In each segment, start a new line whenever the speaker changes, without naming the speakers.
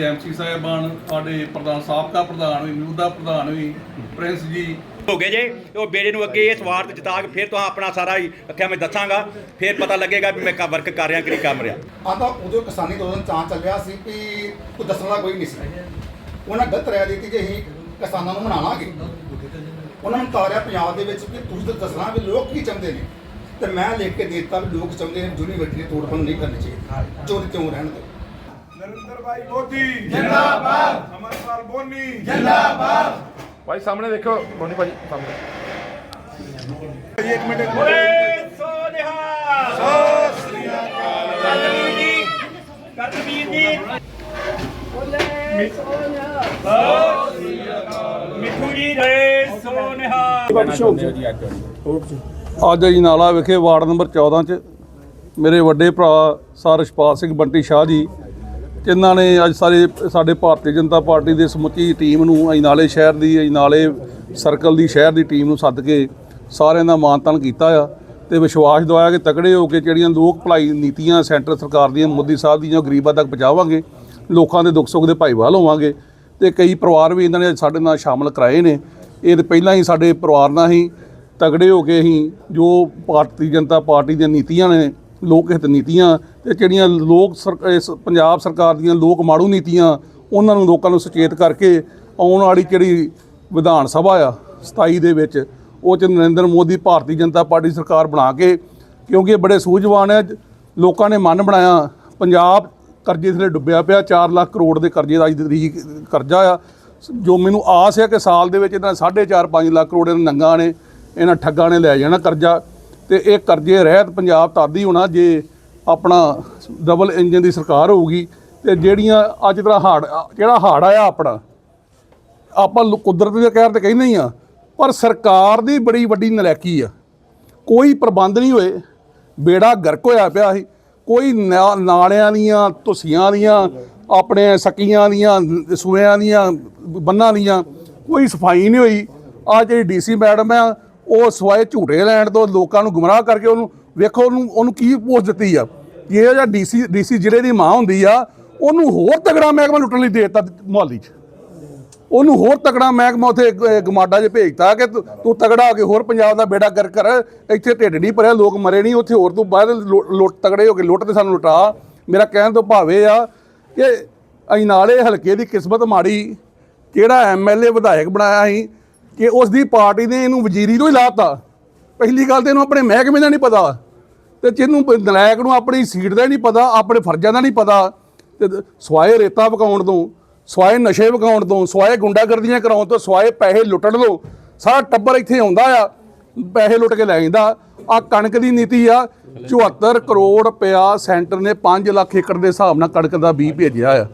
ਸਾਡੇ ਐਮਸੀ ਸਾਹਿਬਾਨ ਸਾਡੇ ਪ੍ਰਧਾਨ ਸਾਬਕਾ ਪ੍ਰਧਾਨ ਵੀ ਮੌਜੂਦਾ ਪ੍ਰਧਾਨ ਵੀ ਪ੍ਰਿੰਸ ਜੀ।
ਹੋ ਗਏ ਜੇ ਉਹ ਬੇੜੇ ਨੂੰ ਅੱਗੇ ਇਸ ਵਾਰ ਤੇ ਜਿਤਾ ਕੇ ਫਿਰ ਤੋਂ ਆਪਣਾ ਸਾਰਾ ਹੀ ਅੱਖਿਆ ਮੈਂ ਦੱਸਾਂਗਾ। ਫਿਰ ਪਤਾ ਲੱਗੇਗਾ ਵੀ ਮੈਂ ਕਾ ਵਰਕ ਕਰ ਰਿਹਾ ਕਿ ਨਹੀਂ ਕਰ ਰਿਹਾ।
ਆ ਤਾਂ ਉਦੋਂ ਕਿਸਾਨੀ ਅੰਦੋਲਨ ਚਾਂ ਚੱਲਿਆ ਸੀ ਕਿ ਕੋਈ ਦੱਸਣ ਵਾਲਾ ਕੋਈ ਨਹੀਂ ਸੀ। ਉਹਨਾਂ ਗਲਤ ਰਾਇ ਦਿੱਤੀ ਕਿ ਅਸੀਂ ਕਿਸਾਨਾਂ ਨੂੰ ਮਨਾਵਾਂਗੇ। ਉਹਨਾਂ ਨੂੰ ਤਾਰਿਆ ਪੰਜਾਬ ਦੇ ਵਿੱਚ ਕਿ ਤੁਸੀਂ ਤਾਂ ਦੱਸਣਾ ਵੀ ਲੋਕ ਕੀ ਚਾਹੁੰਦੇ ਨੇ। ਤੇ ਮੈਂ ਲਿਖ ਕੇ ਦੇ ਦਿੱਤਾ ਵੀ ਲੋਕ ਚਾਹੁੰਦੇ ਨੇ ਯੂਨੀਵਰਸਿਟੀ ਦੀ ਤੋੜ ਭੰਨ ਨਹੀਂ ਕਰਨੀ ਚਾਹੀਦੀ। ਚੋਰ ਕਿਉਂ ਰਹਿਣ ਦਿਓ।
ਨਰਿੰਦਰ ਭਾਈ ਮੋਦੀ। ਜਿੰਦਾਬਾਦ। ਅਮਰਪਾਲ ਬੋਨੀ।
ਭਾਈ ਸਾਹਮਣੇ ਦੇਖੋ ਮੋਨੀ ਭਾਜੀ ਸਾਹਮਣੇ।
ਓਏ ਸੋਨਿਹਾ ਸੋ ਸ੍ਰੀ ਅਕਾਲ ਕਰਤਵੀਰ ਜੀ ਕਰਤਵੀਰ ਜੀ। ਮਿੱਠੂ ਜੀ ਰੇ ਸੋਨਿਹਾ
ਅੱਜ ਅਜਨਾਲਾ ਵਿਖੇ ਵਾਰਡ ਨੰਬਰ 14 ਚ ਮੇਰੇ ਵੱਡੇ ਭਰਾ ਸਰ ਸਿੰਘ ਬੰਟੀ ਸ਼ਾਹ ਜੀ ਜਿਨ੍ਹਾਂ ਨੇ ਅੱਜ ਸਾਰੇ ਸਾਡੇ ਭਾਰਤੀ ਜਨਤਾ ਪਾਰਟੀ ਦੇ ਸਮੁੱਚੀ ਟੀਮ ਨੂੰ ਅਜਨਾਲੇ ਸ਼ਹਿਰ ਦੀ ਅਜਨਾਲੇ ਸਰਕਲ ਦੀ, ਸ਼ਹਿਰ ਦੀ ਟੀਮ ਨੂੰ ਸੱਦ ਕੇ ਸਾਰਿਆਂ ਦਾ ਮਾਨਤਾਨ ਕੀਤਾ ਆ ਤੇ ਵਿਸ਼ਵਾਸ ਦਵਾਇਆ ਕਿ ਤਕੜੇ ਹੋ ਕੇ ਜਿਹੜੀਆਂ ਲੋਕ ਭਲਾਈ ਨੀਤੀਆਂ ਸੈਂਟਰ ਸਰਕਾਰ ਦੀਆਂ, ਮੋਦੀ ਸਾਹਿਬ ਦੀਆਂ ਗਰੀਬਾਂ ਤੱਕ ਪਹੁੰਚਾਵਾਂਗੇ, ਲੋਕਾਂ ਦੇ ਦੁੱਖ ਸੁੱਖ ਦੇ ਭਾਈਵਾਲ ਹੋਵਾਂਗੇ ਤੇ ਕਈ ਪਰਿਵਾਰ ਵੀ ਇਹਨਾਂ ਨੇ ਸਾਡੇ ਨਾਲ ਸ਼ਾਮਲ ਕਰਾਏ ਨੇ। ਇਹ ਤੇ ਪਹਿਲਾਂ ਹੀ ਸਾਡੇ ਪਰਿਵਾਰ ਨਾਲ ਹੀ ਤਗੜੇ ਹੋ ਕੇ ਅਸੀਂ ਜੋ ਭਾਰਤੀ ਜਨਤਾ ਪਾਰਟੀ ਦੀਆਂ ਨੀਤੀਆਂ ਨੇ ਲੋਕ ਹਿੱਤ ਨੀਤੀਆਂ ਤੇ ਜਿਹੜੀਆਂ ਲੋਕ ਸਰ- ਇਸ ਪੰਜਾਬ ਸਰਕਾਰ ਦੀਆਂ ਲੋਕ ਮਾੜੂ ਨੀਤੀਆਂ, ਉਹਨਾਂ ਨੂੰ ਲੋਕਾਂ ਨੂੰ ਸੁਚੇਤ ਕਰਕੇ ਆਉਣ ਵਾਲੀ ਜਿਹੜੀ ਵਿਧਾਨ ਸਭਾ ਆ 27 ਦੇ ਵਿੱਚ, ਉਹ ਚ ਨਰਿੰਦਰ ਮੋਦੀ ਭਾਰਤੀ ਜਨਤਾ ਪਾਰਟੀ ਸਰਕਾਰ ਬਣਾ ਕੇ, ਕਿਉਂਕਿ ਇਹ ਬੜੇ ਸੂਝਵਾਨ ਹੈ ਲੋਕਾਂ ਨੇ ਮਨ ਬਣਾਇਆ, ਪੰਜਾਬ ਕਰਜ਼ੇ ਥੱਲੇ ਡੁੱਬਿਆ ਪਿਆ 4 ਲੱਖ ਕਰੋੜ ਦੇ ਕਰਜ਼ੇ ਦਾ ਅੱਜ ਦੀ ਕਰਜ਼ਾ ਆ, ਜੋ ਮੈਨੂੰ ਆਸ ਹੈ ਕਿ ਸਾਲ ਦੇ ਵਿੱਚ ਇਹਨਾਂ 4.5 5 ਲੱਖ ਕਰੋੜ ਇਹਨਾਂ ਨੰਗਾ ਨੇ, ਇਹਨਾਂ ਠੱਗਾਂ ਨੇ ਲੈ ਜਾਣਾ ਕਰਜ਼ਾ ਤੇ ਇਹ ਕਰਜ਼ੇ ਰਹਿਤ ਪੰਜਾਬ ਤਦ ਹੀ ਹੋਣਾ ਜੇ ਆਪਣਾ ਡਬਲ ਇੰਜਨ ਦੀ ਸਰਕਾਰ ਹੋਊਗੀ, ਤੇ ਜਿਹੜੀਆਂ ਅੱਜ ਤਰ੍ਹਾਂ ਹਾੜ ਜਿਹੜਾ ਹਾੜ ਆਇਆ ਆਪਣਾ, ਆਪਾਂ ਕੁਦਰਤ ਦੇ ਕਹਿਰ ਤੇ ਕਹਿੰਦੇ ਹੀ ਆ, ਪਰ ਸਰਕਾਰ ਦੀ ਬੜੀ ਵੱਡੀ ਨਲੈਕੀ ਆ। ਕੋਈ ਪ੍ਰਬੰਧ ਨਹੀਂ ਹੋਏ, ਬੇੜਾ ਗਰਕ ਹੋਇਆ ਪਿਆ ਸੀ, ਕੋਈ ਨਾ- ਨਾਲਿਆਂ ਦੀਆਂ, ਧੁਸੀਆਂ ਦੀਆਂ, ਆਪਣੇ ਸਕੀਆਂ ਦੀਆਂ ਸੂਇਆਂ ਦੀਆਂ, ਬੰਨਾਂ ਦੀਆਂ, ਕੋਈ ਸਫ਼ਾਈ ਨਹੀਂ ਹੋਈ। ਆ ਜਿਹੜੀ ਡੀਸੀ ਮੈਡਮ ਆ ਉਹ ਸਵਾਏ ਝੂਟੇ ਲੈਣ ਤੋਂ, ਲੋਕਾਂ ਨੂੰ ਗੁੰਮਰਾਹ ਕਰਕੇ ਉਹਨੂੰ, ਵੇਖੋ ਉਹਨੂੰ ਉਹਨੂੰ ਕੀ ਪੋਸਟ ਦਿੱਤੀ ਆ। ਇਹ ਜਿਹੜਾ ਡੀਸੀ ਡੀਸੀ ਜ਼ਿਲ੍ਹੇ ਦੀ ਮਾਂ ਹੁੰਦੀ ਆ, ਉਹਨੂੰ ਹੋਰ ਤਗੜਾ ਮਹਿਕਮਾ ਲੁੱਟਣ ਲਈ ਦੇ ਦਿੱਤਾ ਮੁਹੱਲੀ 'ਚ। ਉਹਨੂੰ ਹੋਰ ਤਕੜਾ ਮਹਿਕਮਾ ਉਥੇ ਗਮਾਡਾ 'ਚ ਭੇਜਤਾ ਕਿ ਤੂੰ- ਤੂੰ ਤਗੜਾ ਹੋ ਕੇ ਹੋਰ ਪੰਜਾਬ ਦਾ ਬੇੜਾ ਕਰ ਕਰ, ਇੱਥੇ ਢਿੱਡ ਨਹੀਂ ਭਰਿਆ, ਲੋਕ ਮਰੇ ਨਹੀਂ, ਉੱਥੇ ਹੋਰ ਤੂੰ ਬਾਅਦ ਲੁ- ਲੁੱਟ ਤਗੜੇ ਹੋ ਕੇ ਲੁੱਟ ਤੇ ਸਾਨੂੰ ਲੁਟਾ। ਮੇਰਾ ਕਹਿਣ ਤੋਂ ਭਾਵੇਂ ਆ ਕਿ ਅਸੀਂ ਨਾਲੇ ਹਲਕੇ ਦੀ ਕਿਸਮਤ ਮਾੜੀ, ਕਿਹੜਾ ਐਮਐਲਏ ਵਿਧਾਇਕ ਬਣਾਇਆ ਸੀ ਕਿ ਉਸ ਦੀ ਪਾਰਟੀ ਨੇ ਇਹਨੂੰ ਵਜ਼ੀਰੀ ਤੋਂ ਹੀ ਲਾਤਾ। ਪਹਿਲੀ ਗੱਲ ਤੇ ਇਹਨੂੰ ਆਪਣੇ ਮਹਿਕਮੇ ਦਾ ਨਹੀਂ ਪਤਾ ਤੇ ਜਿਹਨੂੰ ਨਲਾਇਕ ਨੂੰ ਆਪਣੀ ਸੀਟ ਦਾ ਹੀ ਨਹੀਂ ਪਤਾ, ਆਪਣੇ ਫਰਜ਼ਾਂ ਦਾ ਨਹੀਂ ਪਤਾ। ਤੇ ਦ- ਸਵਾਏ ਰੇਤਾ ਵਕਾਉਣ ਤੋਂ, ਸਵਾਏ ਨਸ਼ੇ ਵਕਾਉਣ ਤੋਂ, ਸਵਾਏ ਗੁੰਡਾਗਰਦੀਆਂ ਕਰਾਉਣ ਤੋਂ, ਸਵਾਏ ਪੈਸੇ ਲੁੱਟਣ ਤੋਂ, ਸਾਰਾ ਟੱਬਰ ਇੱਥੇ ਆਉਂਦਾ ਆ, ਪੈਸੇ ਲੁੱਟ ਕੇ ਲੈ ਜਾਂਦਾ। ਆ ਕਣਕ ਦੀ ਨੀਤੀ ਆ 74 ਕਰੋੜ ਰੁਪਇਆ ਸੈਂਟਰ ਨੇ 5 ਲੱਖ ਏਕੜ ਦੇ ਹਿਸਾਬ ਨਾਲ ਕਣਕ ਦਾ ਬੀਜ ਭੇਜਿਆ ਆ।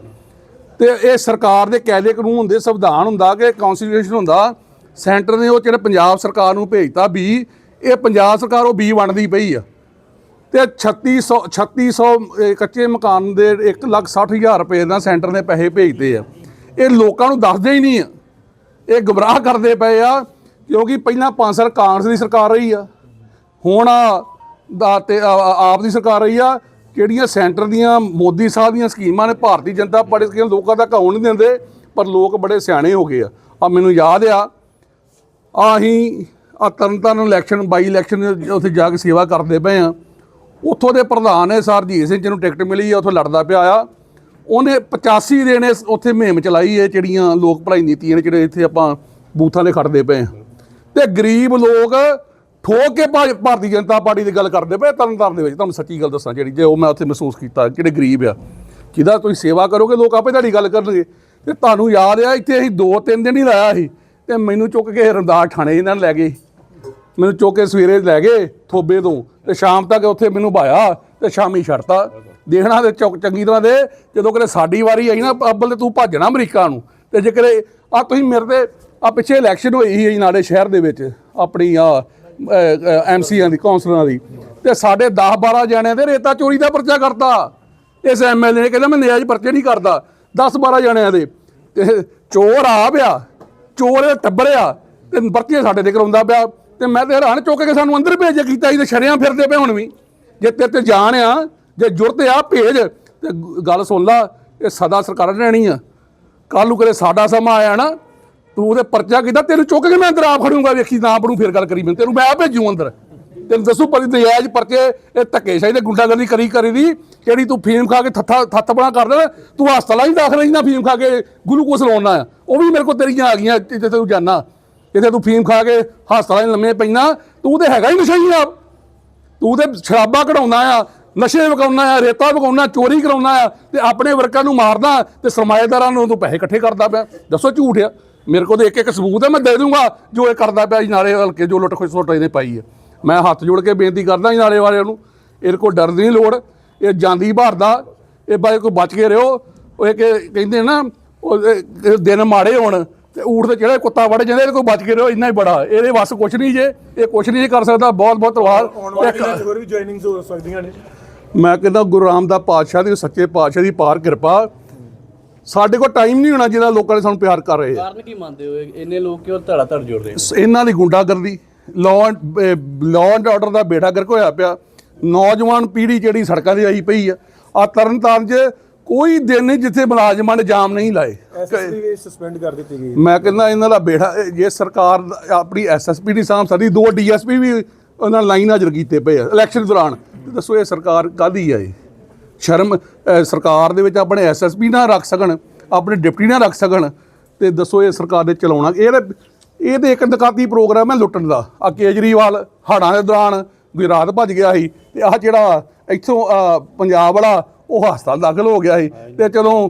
ਤੇ ਇਹ ਸਰਕਾਰ ਦੇ ਕਾਇਦੇ ਕਾਨੂੰਨ ਹੁੰਦੇ, ਸੰਵਿਧਾਨ ਹੁੰਦਾ, ਕਿ ਕਨਸਟੀਟਿਊਸ਼ਨ ਹੁੰਦਾ ਸੈਂਟਰ ਨੇ ਉਹ ਜਿਹੜਾ ਪੰਜਾਬ ਸਰਕਾਰ ਨੂੰ ਭੇਜਤਾ ਵੀ ਇਹ ਪੰਜਾਬ ਸਰਕਾਰ ਉਹ ਬੀ ਵੰਡਦੀ ਪਈ ਆ। ਤੇ 3600 3600 ਇਹ ਕੱਚੇ ਮਕਾਨ ਦੇ 160000 ਰੁਪਏ ਦਾ ਸੈਂਟਰ ਨੇ ਪੈਸੇ ਭੇਜਦੇ ਆ। ਇਹ ਲੋਕਾਂ ਨੂੰ ਦੱਸਦੇ ਹੀ ਨਹੀਂ ਆ। ਇਹ ਗੁੰਮਰਾਹ ਕਰਦੇ ਪਏ ਆ, ਕਿਉਂਕਿ ਪਹਿਲਾਂ ਪੰਜ ਸਾਲ ਕਾਂਗਰਸ ਦੀ ਸਰਕਾਰ ਰਹੀ ਆ। ਹੁਣ ਦਾ ਤੇ ਆਪ ਦੀ ਸਰਕਾਰ ਰਹੀ ਆ। ਜਿਹੜੀਆਂ ਸੈਂਟਰ ਦੀਆਂ, ਮੋਦੀ ਸਾਹਿਬ ਦੀਆਂ ਸਕੀਮਾਂ ਨੇ ਭਾਰਤੀ ਜਨਤਾ ਪਾਰਟੀ ਸਕੀਮ ਲੋਕਾਂ ਤੱਕ ਆਉਣ ਨਹੀਂ ਦਿੰਦੇ, ਪਰ ਲੋਕ ਬੜੇ ਸਿਆਣੇ ਹੋ ਗਏ ਆ। ਆ ਮੈਨੂੰ ਯਾਦ ਆ ਆਹੀਂ ਆ ਤਰਨਤਾਰਨ ਇਲੈਕਸ਼ਨ ਬਾਈ ਇਲੈਕਸ਼ਨ ਉੱਥੇ ਜਾ ਕੇ ਸੇਵਾ ਕਰਦੇ ਪਏ ਆ ਉੱਥੋਂ ਦੇ ਪ੍ਰਧਾਨ ਨੇ ਸਰਜੀਤ ਸਿੰਘ, ਜਿਹਨੂੰ ਟਿਕਟ ਮਿਲੀ ਆ ਉੱਥੋਂ ਲੜਦਾ ਪਿਆ ਆ। ਉਹਨੇ 85 ਦਿਨ ਇਸ ਉੱਥੇ ਮੁਹਿੰਮ ਚਲਾਈ ਹੈ, ਜਿਹੜੀਆਂ ਲੋਕ ਭਲਾਈ ਨੀਤੀਆਂ ਨੇ, ਜਿਹੜੇ ਇੱਥੇ ਆਪਾਂ ਬੂਥਾਂ ਦੇ ਖੜਦੇ ਪਏ ਆ ਤੇ ਗਰੀਬ ਲੋਕ ਠੋਕ ਕੇ ਭਾ- ਭਾਰਤੀ ਜਨਤਾ ਪਾਰਟੀ ਦੀ ਗੱਲ ਕਰਦੇ ਪਏ ਤਰਨਤਾਰਨ ਦੇ ਵਿੱਚ। ਤੁਹਾਨੂੰ ਸੱਚੀ ਗੱਲ ਦੱਸਾਂ, ਜਿਹੜੀ ਜੇ ਉਹ ਮੈਂ ਉੱਥੇ ਮਹਿਸੂਸ ਕੀਤਾ, ਜਿਹੜੇ ਗਰੀਬ ਆ, ਜਿਹਦਾ ਤੁਸੀਂ ਸੇਵਾ ਕਰੋਗੇ, ਲੋਕ ਆਪੇ ਤੁਹਾਡੀ ਗੱਲ ਕਰਨਗੇ। ਤੇ ਤੁਹਾਨੂੰ ਯਾਦ ਆ, ਇੱਥੇ ਅਸੀਂ ਦੋ ਤਿੰਨ ਦਿਨ ਹੀ ਲਾਇਆ ਸੀ। ਤੇ ਮੈਨੂੰ ਚੁੱਕ ਕੇ ਰਮਦਾਸ ਥਾਣੇ ਇਹਨਾਂ ਨੇ ਲੈ ਗਏ। ਮੈਨੂੰ ਚੁੱਕ ਕੇ ਸਵੇਰੇ ਲੈ ਗਏ ਥੋਬੇ ਤੋਂ ਤੇ ਸ਼ਾਮ ਤੱਕ ਉੱਥੇ ਮੈਨੂੰ ਭਾਇਆ ਤੇ ਸ਼ਾਮੀ ਛੱਡਤਾ। ਦੇਖਣਾ ਤੇ ਚੁੱਕ ਚੰਗੀ ਤਰ੍ਹਾਂ ਦੇ, ਜਦੋਂ ਕਿਤੇ ਸਾਡੀ ਵਾਰੀ ਆਈ ਨਾ, ਅੱਬਲ ਤੇ ਤੂੰ ਭੱਜਣਾ ਅਮਰੀਕਾ ਨੂੰ। ਤੇ ਜੇ ਕਿਤੇ ਆ ਤੁਸੀਂ ਮੇਰੇ ਤੇ ਆ ਪਿੱਛੇ ਇਲੈਕਸ਼ਨ ਹੋਈ ਸੀ ਨਾਲੇ ਸ਼ਹਿਰ ਦੇ ਵਿੱਚ, ਆਪਣੀ ਆ ਐਮਸੀਆਂ ਦੀ ਕੌਂਸਲਰਾਂ ਦੀ। ਤੇ ਸਾਡੇ 10 12 ਜਣਿਆਂ ਦੇ ਰੇਤਾ ਚੋਰੀ ਦਾ ਪਰਚਾ ਕਰਤਾ। ਇਸ ਐਮਐਲਏ ਨੇ ਕਹਿੰਦਾ ਮੈਂ ਨਿਆਜ ਪਰਚੇ ਨਹੀਂ ਕਰਦਾ। 10 12 ਜਣਿਆਂ ਦੇ। ਤੇ ਚੋਰ ਆ। ਪਿਆ ਚੋਰ ਟੱਬਰ ਆ ਤੇ ਪਰਚੇ ਸਾਡੇ ਤੇ ਕਰਾਉਂਦਾ ਪਿਆ। ਤੇ ਮੈਂ ਤੇ ਹੈਰਾਨ ਚੁੱਕ ਕੇ ਸਾਨੂੰ ਅੰਦਰ ਭੇਜ ਕੀਤਾ ਸੀ ਸ਼ਰਿਆਂ ਫਿਰਦੇ ਪਏ ਹੁਣ ਵੀ। ਜੇ ਤੇਰੇ ਤੇ ਜਾਣ ਆ, ਜੇ ਜੁਰਤ ਆ, ਭੇਜ। ਤੇ ਗੱਲ ਸੁਣ ਲਾ, ਇਹ ਸਦਾ ਸਰਕਾਰ ਰਹਿਣੀ ਆ। ਕੱਲ ਨੂੰ ਕਦੇ ਸਾਡਾ ਸਮਾਂ ਆਇਆ ਨਾ, ਤੂੰ ਉਹਦੇ ਪਰਚਾ ਕੀਤਾ, ਤੈਨੂੰ ਚੁੱਕ ਕੇ ਮੈਂ ਅੰਦਰ ਆਪ ਖੜੂੰਗਾ, ਵੇਖੀ ਨਾ ਪੜੂ ਫਿਰ ਗੱਲ ਕਰੀ ਮੈਂ ਤੈਨੂੰ ਮੈਂ ਭੇਜੂ ਅੰਦਰ। ਤੈਨੂੰ ਦੱਸੂ ਪਰੀ ਨਜਾਇਜ਼ ਪਰਚੇ, ਇਹ ਧੱਕੇਸ਼ਾਹੀ ਗੁੰਡਾਗਰਦੀ ਕਰੀ ਕਰੀ ਦੀ ਕਿਹੜੀ ਤੂੰ ਫੀਮ ਖਾ ਕੇ ਥੱਥਾ ਥੱਥ ਬਣਾ ਕਰ ਦੇ ਤੂੰ ਹਸਪਤਾਲਾਂ ਹੀ ਦਾਖਲ ਨਹੀਂ ਫੀਮ ਖਾ ਕੇ ਗਲੂਕੋਸ ਲਾਉਣਾ ਆ ਉਹ ਵੀ ਮੇਰੇ ਕੋਲ ਤੇਰੀਆਂ ਆ ਗਈਆਂ ਜਿੱਥੇ ਤੂੰ ਜਾਣਾ ਜਿੱਥੇ ਤੂੰ ਫੀਮ ਖਾ ਕੇ ਹਸਪਤਾਲਾਂ 'ਚ ਲੰਮੇ ਪੈਣਾ ਤੂੰ ਤੇ ਹੈਗਾ ਹੀ ਨਸ਼ਈ ਆਪ ਤੂੰ ਤੇ ਸ਼ਰਾਬਾਂ ਕਢਾਉਣਾ ਆ, ਨਸ਼ੇ ਵਿਕਾਉਣਾ ਆ, ਰੇਤਾ ਵਿਕਾਉਣਾ ਚੋਰੀ ਕਰਾਉਣਾ ਆ ਤੇ ਆਪਣੇ ਵਰਕਰਾਂ ਨੂੰ ਮਾਰਦਾ ਤੇ ਸਰਮਾਏਦਾਰਾਂ ਨੂੰ ਤੂੰ ਪੈਸੇ ਇਕੱਠੇ ਕਰਦਾ ਪਿਆ। ਦੱਸੋ ਝੂਠ ਆ। ਮੇਰੇ ਕੋਲ ਤਾਂ ਇੱਕ ਇੱਕ ਸਬੂਤ ਹੈ ਮੈਂ ਦੇ ਦੂੰਗਾ ਜੋ ਇਹ ਕਰਦਾ ਪਿਆ ਜੀ ਨਾਲੇ ਹਲਕੇ ਜੋ ਲੁੱਟ ਖੋਹ ਸੋਟੇ ਨੇ ਪਾਈ ਹੈ ਮੈਂ ਹੱਥ ਜੋੜ ਕੇ ਬੇਨਤੀ ਕਰਦਾ ਜੀ ਨਾਲੇ ਵਾਲਿਆਂ ਨੂੰ। ਇਹਦੇ ਕੋਲ ਡਰ ਦੀ ਨਹੀਂ ਲੋੜ। ਇਹ ਜਾਂਦੀ ਭਾਰਦਾ ਇਹ ਬਾਈ ਕੋਈ ਬਚ ਕੇ ਰਿਓ ਉਹ ਇਹ ਕਿ- ਕਹਿੰਦੇ ਨਾ ਉਹ ਦਿਨ ਮਾੜੇ ਹੋਣ ਤੇ ਊਠ ਤੇ ਜਿਹੜਾ ਕੁੱਤਾ ਵੜ ਜਾਂਦਾ ਇਹਦੇ ਕੋਲ ਬਚ ਕੇ ਰਿਓ ਇੰਨਾ ਹੀ ਬੜਾ। ਇਹਦੇ ਵੱਸ ਕੁਛ ਨਹੀਂ ਜੇ ਇਹ ਕੁਛ ਨਹੀਂ ਜੇ ਕਰ ਸਕਦਾ ਬਹੁਤ ਬਹੁਤ ਧੰਨਵਾਦ। ਇੱਕ-
ਹੋਰ ਵੀ ਜੁਆਇਨਿੰਗਸ ਹੋ ਸਕਦੀਆਂ ਨੇ।
ਮੈਂ ਕਹਿੰਦਾ ਗੁਰੂ ਰਾਮਦਾਸ ਪਾਤਸ਼ਾਹ ਦੀ ਸੱਚੇ ਪਾਤਸ਼ਾਹ ਦੀ ਪਾਰ ਕਿਰਪਾ। ਸਾਡੇ ਕੋਲ ਟਾਈਮ ਨਹੀਂ ਹੋਣਾ ਜਿਹਦਾ ਲੋਕਾਂ ਨੇ ਸਾਨੂੰ ਪਿਆਰ ਕਰ ਰਹੇ। ਆ
ਕਾਰਨ ਕੀ ਮੰਨਦੇ ਹੋ? ਇੰਨੇ ਲੋਕ ਕਿਉਂ ਧੜਾ ਧੜ ਜੁੜ ਰਹੇ ਨੇ?
ਸ- ਇਹਨਾਂ ਦੀ ਗੁੰਡਾਗਰਦੀ ਲਾਅ ਲਾਅ ਐਂਡ ਆਰਡਰ ਦਾ ਬੇੜਾ ਗਰਕ ਹੋਇਆ ਪਿਆ। ਨੌਜਵਾਨ ਪੀੜ੍ਹੀ ਜਿਹੜੀ ਸੜਕਾਂ 'ਤੇ ਆਈ ਪਈ ਆ ਆ ਤਰਨਤਾਰਨ 'ਚ ਕੋਈ ਦਿਨ ਨਹੀਂ ਜਿੱਥੇ ਮੁਲਾਜ਼ਮਾਂ ਨੇ ਜਾਮ ਨਹੀਂ ਲਾਏ।
ਐਸਐਸਪੀ ਵੀ ਸਸਪੈਂਡ ਕਰ ਦਿੱਤੀ ਗਈ।
ਮੈਂ ਕਹਿੰਦਾ ਇਹਨਾਂ ਦਾ ਬੇੜਾ ਜੇ ਸਰਕਾਰ ਆਪਣੀ ਐਸਐਸਪੀ ਦੀ ਸਾਂਭ ਸਕਦੀ ਦੋ ਡੀਐਸਪੀ ਵੀ ਉਹਨਾਂ ਲਾਈਨ ਹਾਜ਼ਰ ਕੀਤੇ ਪਏ ਆ ਇਲੈਕਸ਼ਨ ਦੌਰਾਨ। ਦੱਸੋ ਇਹ ਸਰਕਾਰ ਕਾਦੀ ਆ ਇਹ? ਸ਼ਰਮ ਸਰਕਾਰ ਦੇ ਵਿੱਚ ਆਪਣੇ ਐਸਐਸਪੀ ਨਾ ਰੱਖ ਸਕਣ ਆਪਣੇ ਡਿਪਟੀ ਨਾ ਰੱਖ ਸਕਣ ਤੇ ਦੱਸੋ ਇਹ ਸਰਕਾਰ ਦੇ ਚਲਾਉਣਾ ਇਹ ਇਹ ਤੇ ਇੱਕ ਨਕਾਤੀ ਪ੍ਰੋਗਰਾਮ ਹੈ ਲੁੱਟਣ ਦਾ। ਆ ਕੇਜਰੀਵਾਲ ਹੜ੍ਹਾਂ ਦੇ ਦੌਰਾਨ ਗੁਜਰਾਤ ਭੱਜ ਗਿਆ ਸੀ ਤੇ ਆਹ ਜਿਹੜਾ ਇੱਥੋਂ ਪੰਜਾਬ ਵਾਲਾ ਉਹ ਹਸਪਤਾਲ ਦਾਖਲ ਹੋ ਗਿਆ ਸੀ। ਤੇ ਚਲੋ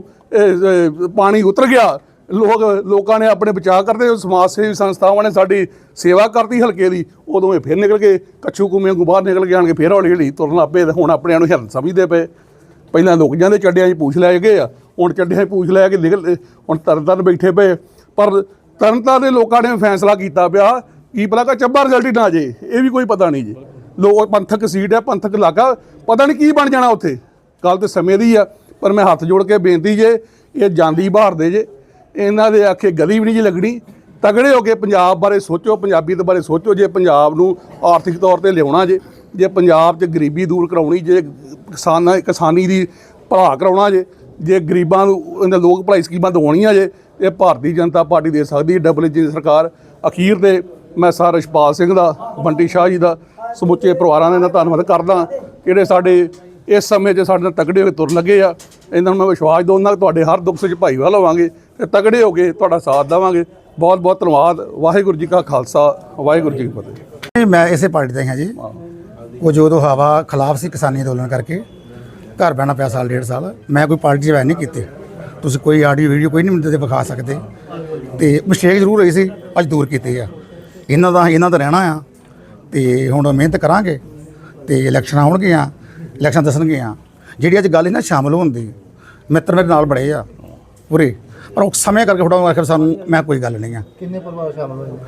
ਪਾਣੀ ਉਤਰ ਗਿਆ। ਲੋਕ ਲੋਕਾਂ ਨੇ ਆਪਣੇ ਬਚਾਅ ਕਰਦੇ ਸਮਾਜ ਸੇਵੀ ਸੰਸਥਾਵਾਂ ਨੇ ਸਾਡੀ ਸੇਵਾ ਕਰਤੀ ਹਲਕੇ ਦੀ ਉਦੋਂ ਇਹ ਫਿਰ ਨਿਕਲ ਕੇ ਕੱਛੂ ਕੁੰਮੇ ਨੂੰ ਬਾਹਰ ਨਿਕਲ ਕੇ ਆਣ ਕੇ ਫਿਰ ਹੌਲੀ ਹੌਲੀ ਤੁਰਨ ਤੇ ਹੁਣ ਆਪਣਿਆਂ ਨੂੰ ਹਿਰਨ ਸਮਝਦੇ ਪਏ। ਪਹਿਲਾਂ ਲੋਕ ਜਾਂਦੇ ਚੱਡਿਆਂ 'ਚ ਪੂਛ ਲੈ ਗਏ ਆ ਹੁਣ ਚੱਡਿਆਂ 'ਚ ਪੂਛ ਲੈ ਕੇ ਨਿਕਲ ਹੁਣ ਤਰਨਤਾਰਨ ਬੈਠੇ ਪਏ। ਪਰ ਤਰਨਤਾਰਨ ਦੇ ਲੋਕਾਂ ਨੇ ਫੈਸਲਾ ਕੀਤਾ ਪਿਆ ਕੀ ਪਤਾ ਕਿ ਚੱਬਾ ਰਿਜ਼ਲਟ ਹੀ ਨਾ ਆ ਜੇ ਇਹ ਵੀ ਕੋਈ ਪਤਾ ਨਹੀਂ ਜੀ। ਲੋ ਪੰਥਕ ਸੀਟ ਹੈ, ਪੰਥਕ ਇਲਾਕਾ। ਪਤਾ ਨਹੀਂ ਕੀ ਬਣ ਜਾਣਾ ਉੱਥੇ। ਗੱਲ ਤੇ ਸਮੇਂ ਦੀ ਆ, ਪਰ ਮੈਂ ਹੱਥ ਜੋੜ ਕੇ ਬੇਨਤੀ ਜੇ, ਇਹ ਜਾਂਦੀ ਬਾਹਰ ਦੇ ਜੇ। ਇਹਨਾਂ ਦੇ ਆਖੇ ਗਲੀ ਵੀ ਨਹੀਂ ਜੀ ਲੱਗਣੀ। ਤਗੜੇ ਹੋ ਕੇ ਪੰਜਾਬ ਬਾਰੇ ਸੋਚੋ ਪੰਜਾਬੀਅਤ ਬਾਰੇ ਸੋਚੋ, ਜੇ ਪੰਜਾਬ ਨੂੰ ਆਰਥਿਕ ਤੌਰ ਤੇ ਲਿਆਉਣਾ ਜੇ ਜੇ ਪੰਜਾਬ 'ਚ ਗਰੀਬੀ ਦੂਰ ਕਰਾਉਣੀ, ਜੇ ਕਿਸਾਨਾਂ, ਕਿਸਾਨੀ ਦੀ ਭਲਾ ਕਰਾਉਣਾ ਜੇ ਜੇ ਗਰੀਬਾਂ ਨੂੰ ਇਹਨਾਂ ਲੋਕ ਭਲਾਈ ਸਕੀਮਾਂ ਦਿਵਾਉਣੀਆਂ ਜੇ, ਇਹ ਭਾਰਤੀ ਜਨਤਾ ਪਾਰਟੀ ਦੇ ਸਕਦੀ ਹੈ। ਡਬਲ ਇੰਜਨ ਸਰਕਾਰ ਅਖੀਰ ਤੇ ਮੈਂ ਸਰ ਰਛਪਾਲ ਸਿੰਘ ਦਾ ਬੰਟੀ ਸ਼ਾਹ ਜੀ ਦਾ ਸਮੁੱਚੇ ਪਰਿਵਾਰਾਂ ਦਾ ਧੰਨਵਾਦ ਕਰਦਾ ਜਿਹੜੇ ਸਾਡੇ ਇਸ ਸਮੇਂ 'ਚ ਸਾਡੇ ਨਾਲ ਤਗੜੇ ਹੋ ਕੇ ਤੁਰ ਲੱਗੇ ਆ। ਇਹਨਾਂ ਨੂੰ ਮੈਂ ਵਿਸ਼ਵਾਸ ਕਿ ਤੁਹਾਡੇ ਹਰ ਦੁੱਖ 'ਚ ਭਾਈਵਾਲ ਹੋਵਾਂਗੇ ਤੇ ਤਗੜੇ ਹੋ ਕੇ ਤੁਹਾਡਾ ਸਾਥ ਦੇਵਾਂਗੇ। ਬਹੁਤ ਬਹੁਤ ਧੰਨਵਾਦ। ਵਾਹਿਗੁਰੂ ਜੀ ਕਾ ਖਾਲਸਾ ਵਾਹਿਗੁਰੂ ਜੀ ਕੀ ਫਤਿਹ।
ਮੈਂ ਇਸੇ ਪਾਰਟੀ ਦਾ ਹੀ ਹਾਂ। ਜੀ ਉਹ ਜੋ ਉਦੋਂ ਹਵਾ ਖਿਲਾਫ ਸੀ ਕਿਸਾਨੀ ਅੰਦੋਲਨ ਕਰਕੇ ਘਰ ਬਹਿਣਾ ਪਿਆ ਸਾਲ ਡੇਢ ਸਾਲ। ਮੈਂ ਕੋਈ ਪਾਰਟੀ ਜੁਆਇਨ ਨਹੀਂ ਕੀਤੀ। ਤੁਸੀਂ ਕੋਈ ਆਡੀਓ ਵੀਡੀਓ ਕੋਈ ਨਹੀਂ ਮੈਨੂੰ ਤੇ ਵਿਖਾ ਸਕਦੇ। ਤੇ ਮਿਸਟੇਕ ਜ਼ਰੂਰ ਹੋਈ ਸੀ ਅੱਜ ਦੂਰ ਕੀਤੀ ਆ। ਇਹਨਾਂ ਦਾ ਇਹਨਾਂ ਦਾ ਰਹਿਣਾ ਆ। ਤੇ ਹੁਣ ਮਿਹਨਤ ਕਰਾਂਗੇ ਤੇ ਇਲੈਕਸ਼ਨ ਆਉਣਗੀਆਂ ਇਲੈਕਸ਼ਨ ਦੱਸਣਗੀਆਂ ਜਿਹੜੀ ਅੱਜ ਗੱਲ ਇਹਨਾਂ ਸ਼ਾਮਲ ਹੋਣ ਦੀ ਮਿੱਤਰ ਮੇਰੇ ਨਾਲ ਬੜੇ ਆ ਪੂਰੇ ਪਰ ਉਹ ਸਮੇਂ ਕਰਕੇ ਥੋੜਾ ਆਖਰ ਸਾਨੂੰ ਮੈਂ ਕੋਈ ਗੱਲ ਨਹੀਂ ਆ। ਕਿੰਨੇ ਪਰਿਵਾਰ ਸ਼ਾਮਲ ਹੋਏ?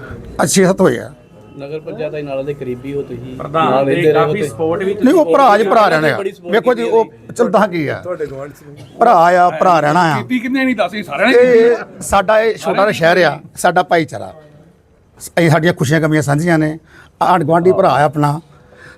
ਅੱਛੇ ਸੱਤ ਹੋਏ ਆ।
ਨਗਰ ਪੰਚਾਇਤ ਦੇ ਨਾਲ ਦੇ ਕਰੀਬੀ ਹੋ ਤੁਸੀਂ। ਪ੍ਰਧਾਨ ਦੇ ਕਾਫੀ ਸਪੋਰਟ ਵੀ
ਨਹੀਂ ਉਹ ਭਰਾ ਜ ਭਰਾ ਰਹਿਣਾ ਵੇਖੋ ਜੀ ਉਹ ਚਲਦਾ ਕੀ ਆ?
ਤੁਹਾਡੇ ਗਵਾਂਢ ਚ
ਭਰਾ ਆ ਭਰਾ ਰਹਿਣਾ ਆ।
ਕੀਤੀ ਕਿੰਨੇ ਨਹੀਂ ਦੱਸੀ ਸਾਰਿਆਂ ਨੇ
ਸਾਡਾ ਇਹ ਛੋਟਾ ਜਿਹਾ ਸ਼ਹਿਰ ਆ ਸਾਡਾ ਭਾਈਚਾਰਾ। ਇਹ ਸਾਡੀਆਂ ਖੁਸ਼ੀਆਂ ਕਮੀਆਂ ਸਾਂਝੀਆਂ ਨੇ। ਆਂਢ ਗੁਆਂਢੀ ਭਰਾ ਆਪਣਾ।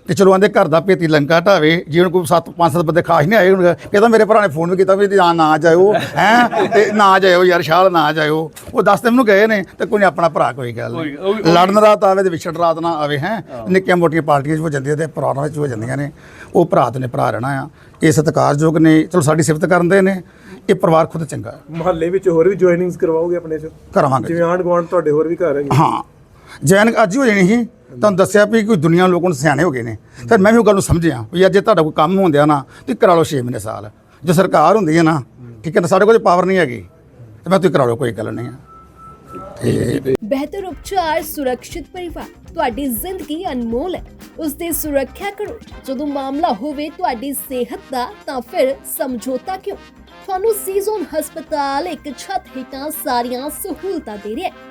ਤੇ ਚਲੋ ਆਂਦੇ ਘਰ ਦਾ ਭੇਤੀ ਲੰਕਾ ਢਾਵੇ ਜੇ ਹੁਣ ਕੋਈ ਸੱਤ ਪੰਜ ਸੱਤ ਬੰਦੇ ਖਾਸ ਨਹੀਂ ਆਏ ਹੁਣ ਤਾਂ ਮੇਰੇ ਭਰਾ ਨੇ ਫੋਨ ਵੀ ਕੀਤਾ ਵੀ ਨਾ ਨਾ ਜਾਇਓ ਹੈ ਤੇ ਨਾ ਜਾਇਓ ਯਾਰ ਸ਼ਾਲ ਨਾ ਜਾਇਓ। ਉਹ ਦੱਸਦੇ ਮੈਨੂੰ ਗਏ ਨੇ ਤੇ ਕੋਈ ਆਪਣਾ ਭਰਾ ਕੋਈ ਗੱਲ ਨਹੀਂ ਲੜਨ ਰਾਤ ਆਵੇ ਤੇ ਵਿਛੜ ਰਾਤ ਨਾ ਆਵੇ ਹੈ। ਨਿੱਕੀਆਂ ਮੋਟੀਆਂ ਪਾਰਟੀਆਂ 'ਚ ਹੋ ਜਾਂਦੀਆਂ ਤੇ ਪਰਿਵਾਰਾਂ ਵਿੱਚ ਹੋ ਜਾਂਦੀਆਂ ਨੇ। ਉਹ ਭਰਾ ਤੇ ਨੇ ਭਰਾ ਰਹਿਣਾ ਆ। ਇਹ ਸਤਿਕਾਰਯੋਗ ਨੇ। ਚਲੋ ਸਾਡੀ ਸਿਫਤ ਕਰਦੇ ਨੇ। ਇਹ ਪਰਿਵਾਰ ਖੁਦ ਚੰਗਾ ਹੈ।
ਮੁਹੱਲੇ ਵਿੱਚ ਹੋਰ ਵੀ ਜੁਆਇਨਿੰਗਸ ਕਰਵਾਓਗੇ ਆਪਣੇ ਚ?
ਕਰਾਵਾਂਗੇ।
ਜਿਵੇਂ ਆਂਢ ਗੁਆਂਢ ਤੁਹਾਡੇ ਹੋਰ ਵੀ ਘਰ ਹੈਗੇ?
ਹਾਂ। ਜੈਨ ਅੱਜ ਹੋ ਜਾਣੀ ਸੀ, ਤੁਹਾਨੂੰ ਦੱਸਿਆ ਵੀ ਕੋਈ ਦੁਨੀਆ ਲੋਕ ਹੁਣ ਸਿਆਣੇ ਹੋ ਗਏ ਨੇ। ਫਿਰ ਮੈਂ ਵੀ ਉਹ ਗੱਲ ਨੂੰ ਸਮਝਿਆ ਵੀ ਅੱਜ ਜੇ ਤੁਹਾਡਾ ਕੋਈ ਕੰਮ ਹੁੰਦਿਆ ਨਾ ਤੇ ਕਰਾ ਲਓ 6 ਮਹੀਨੇ ਸਾਲ। ਜੇ ਸਰਕਾਰ ਹੁੰਦੀ ਹੈ ਨਾ, ਠੀਕ ਹੈ ਨਾ, ਸਾਡੇ ਕੋਲ ਪਾਵਰ ਨਹੀਂ ਹੈਗੀ। ਤੇ ਮੈਂ ਤੁਸੀਂ ਕਰਾ ਲਓ, ਕੋਈ ਗੱਲ ਨਹੀਂ ਹੈ।
ਬਿਹਤਰ ਉਪਚਾਰ, ਸੁਰੱਖਿਅਤ ਪਰਿਵਾਰ, ਤੁਹਾਡੀ ਜ਼ਿੰਦਗੀ ਅਨਮੋਲ ਹੈ। ਉਸ ਦੀ ਸੁਰੱਖਿਆ ਕਰੋ। ਜਦੋਂ ਮਾਮਲਾ ਹੋਵੇ ਤੁਹਾਡੀ ਸਿਹਤ ਦਾ, ਤਾਂ ਫਿਰ ਸਮਝੌਤਾ ਕਿਉਂ? ਤੁਹਾਨੂੰ ਸੀਜ਼ਨ ਹਸਪਤਾਲ ਇੱਕ ਛੱਤ ਹੇਠਾਂ ਸਾਰੀਆਂ ਸਹੂਲਤਾਂ ਦੇ ਰਿਹਾ ਹੈ।